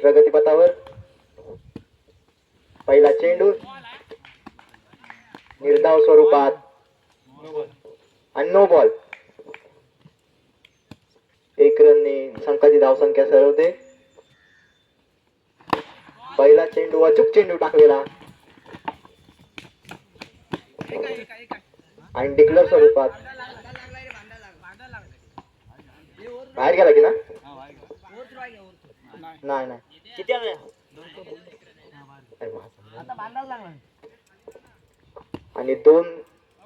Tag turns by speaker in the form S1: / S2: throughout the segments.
S1: प्रगतीपथावर पहिला चेंडू. निर्धाव स्वरूपात. आणि नो बॉल एक रनने संघाची धावसंख्या सरवते पहिला चेंडू अचूक चेंडू टाकलेला. आणि डिक्लर स्वरूपात. बाहेर गेला की ना? नाही नाही.
S2: किती आहे.
S1: आणि दोन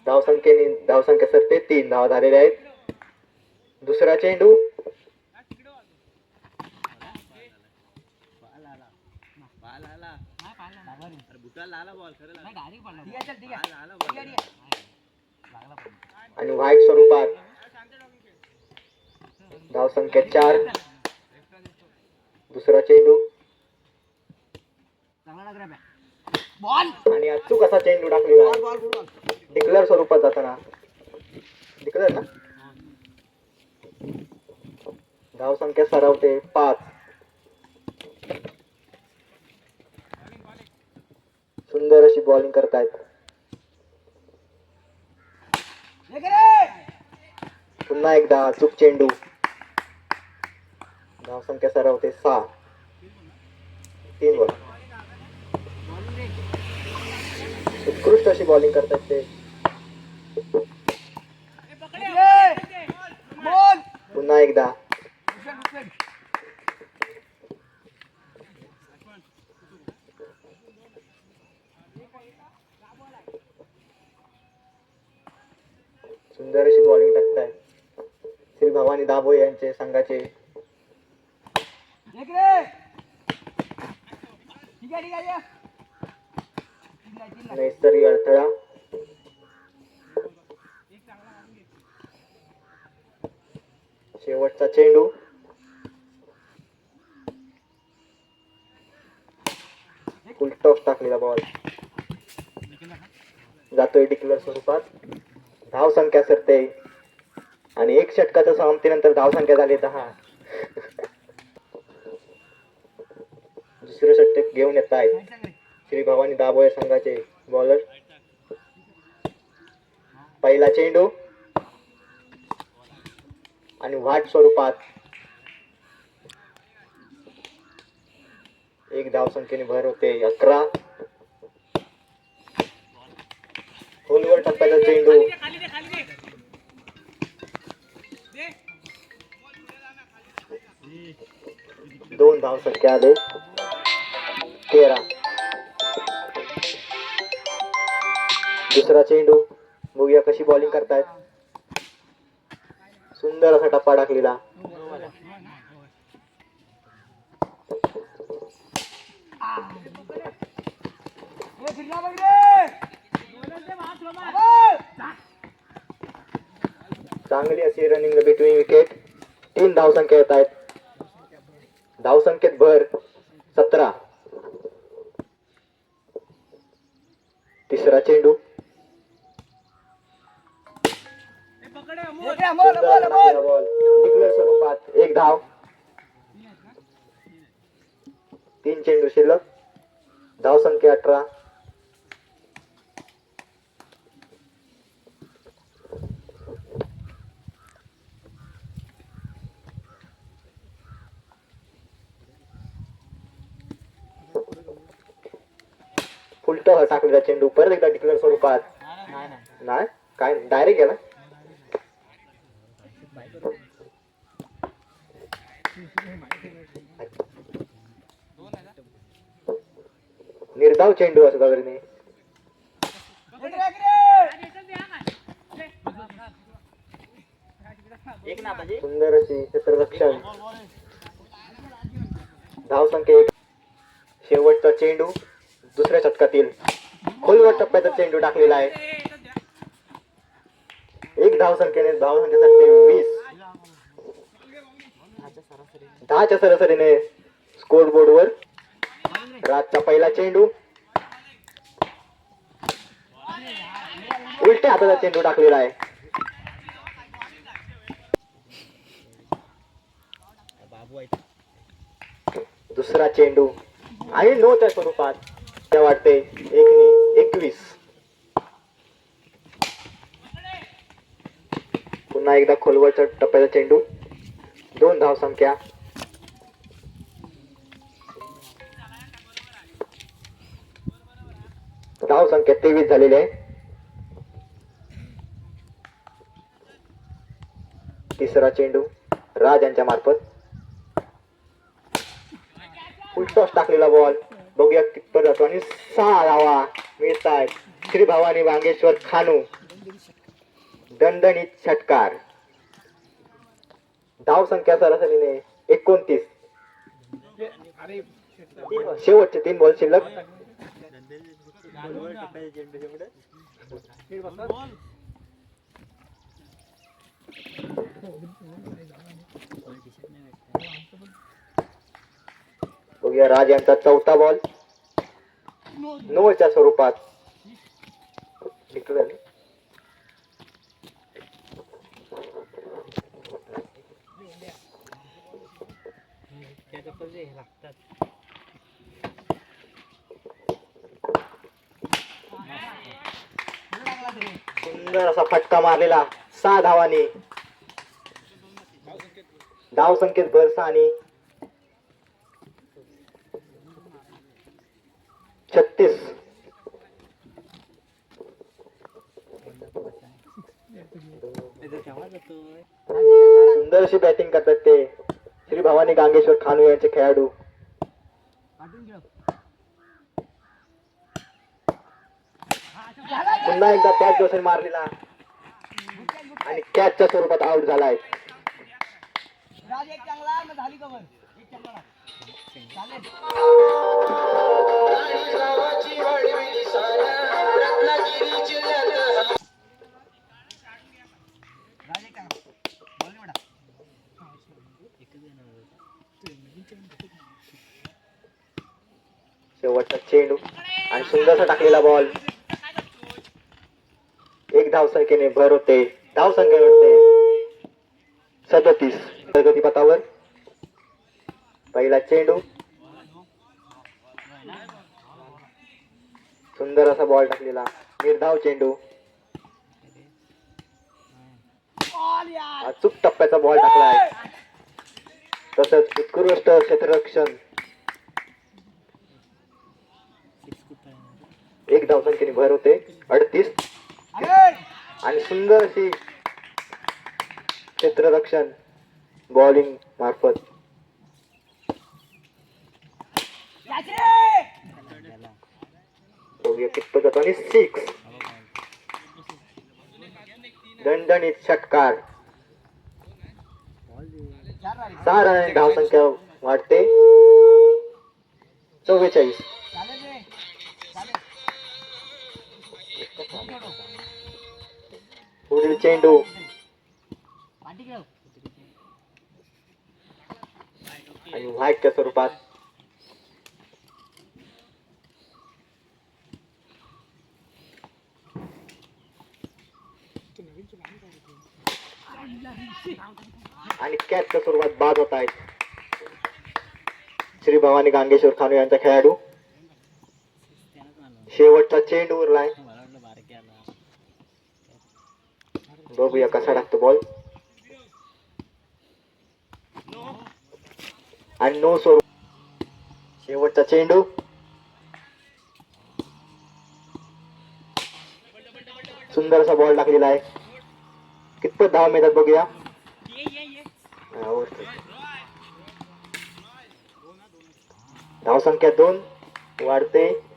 S1: धावसंख्येने धावसंख्या सरते तीन धावा झालेल्या आहेत. दुसरा चेंडू. आणि व्हाईट स्वरूपात धावसंख्या चार. दुसरा चेंडू. आणि अचूक असा चेंडू टाकलेला डिक्लेअर स्वरूपात जाताना. डिक्लेअर ना? धावसंख्या सरावते. पाच. सुंदर अशी बॉलिंग करतायत. पुन्हा एकदा अचूक चेंडू धावसंख्या सरावते. सहा. तीन बॉल उत्कृष्ट अशी बॉलिंग करतात ते. पुन्हा एकदा. सुंदर अशी बॉलिंग टाकताय. श्री भवानी दाभो यांचे संघाचे. नैसर्गिक अडथळा. शेवटचा चेंडू. फुलटॉस टाकलेला बॉल जातोय डिक्लेअर स्वरूपात. धाव संख्या सरते आणि एक षटकाच्या समाप्तीनंतर धाव संख्या झाली दहा. दुसरं षटक घेऊन येत आहेत. श्री भवानी दाभोळे संघाचे बॉलर पहिला चेंडू. आणि वाट स्वरूपात. एक धाव संख्येने भर होते अकरा. खोलवर टप्प्याचा चेंडू. दोन धाव संख्या आले. तेरा. दुसरा चेंडू. बघूया कशी बॉलिंग करतायत. सुंदर असा टप्पा टाकलेला. चांगली अशी रनिंग बिटवीन विकेट तीन धावसंख्या येत आहेत. धावसंख्येत भर सतरा. तिसरा चेंडू. डिक्लेअर स्वरूपात एक धाव. तीन चेंडू शिल्लक. धावसंख्या अठरा. फुलट टाकलेला चेंडू. परत एकदा डिक्लेअर स्वरूपात नाही काय? डायरेक्ट गेला निर्धाव चेंडू असं
S2: दादरीने
S1: सुंदर अशी क्षेत्ररक्षण धाव संख्या एक. शेवटचा चेंडू दुसऱ्या शतकातील खोलवर टप्प्याचा चेंडू टाकलेला आहे. एक धाव संख्येने धाव संख्येसाठी वीस. दहाच्या सरासरीने स्कोर बोर्डवर रातचा पहिला चेंडू. उलट्या हाताचा चेंडू टाकलेला आहे. दुसरा चेंडू आणि नोच्या स्वरूपात. त्या वाटते एक एकवीस. पुन्हा एकदा खोलवरचा टप्प्याचा चेंडू. दोन धाव संख्या. धाव संख्या तेवीस झालेली आहे. तिसरा चेंडू राज यांच्या मार्फत फुलटॉस टाकलेला बॉल बघूया कितपत जातो आणि सहा धावा मिळत आहेत श्री भवानी वांगेश्वर खानू. दणदणीत षटकार. धाव संख्या सरासरीने एकोणतीस. शेवटचे तीन बॉल शिल्लक. बघूया राज यांचा चौथा बॉल नोच्या स्वरूपात. डिक्लेअर झाली. सुंदर असा फटका मारलेला सहा धावाने. धाव संख्येत भर आणि छत्तीस. सुंदर अशी बॅटिंग करतात ते. श्री भवानी गांगेश्वर खानू यांचे खेळाडू. पुन्हा एकदा त्याच दिवसाने मारलेला. आणि कॅचच्या स्वरूपात आउट झालाय. शेवटचा चेंडू आणि सुंदरसा टाकलेला बॉल धावसंख्येने भर होते. धाव संख्या सदतीस. प्रगतीपथावर पहिला चेंडू. सुंदर असा बॉल टाकलेला. निर्धाव चेंडू. अचूक टप्प्याचा बॉल टाकलाय. तसंच उत्कृष्ट क्षेत्ररक्षण. एक धावसंख्येने भर होते. अडतीस. सुंदर अशी क्षेत्ररक्षण बॉलिंग मार्फत. कितपत जातो. आणि सिक्स दणदणीत षटकार. सहा धाव धावसंख्या वाढते. चव्वेचाळीस. पुढील चेंडू आणि व्हाईटच्या स्वरूपात आणि कॅचच्या स्वरूपात बाद होत आहेत श्री भवानी गांगेश्वर खानू यांचा खेळाडू शेवटचा चेंडू उरलाय बघूया कसा टाकतो बॉल आणि नो स्वरूप शेवटचा चेंडू. सुंदर असा बॉल टाकलेला आहे. कितपत धाव मिळतात बघूया. हा, धाव संख्या दोन. वाढते.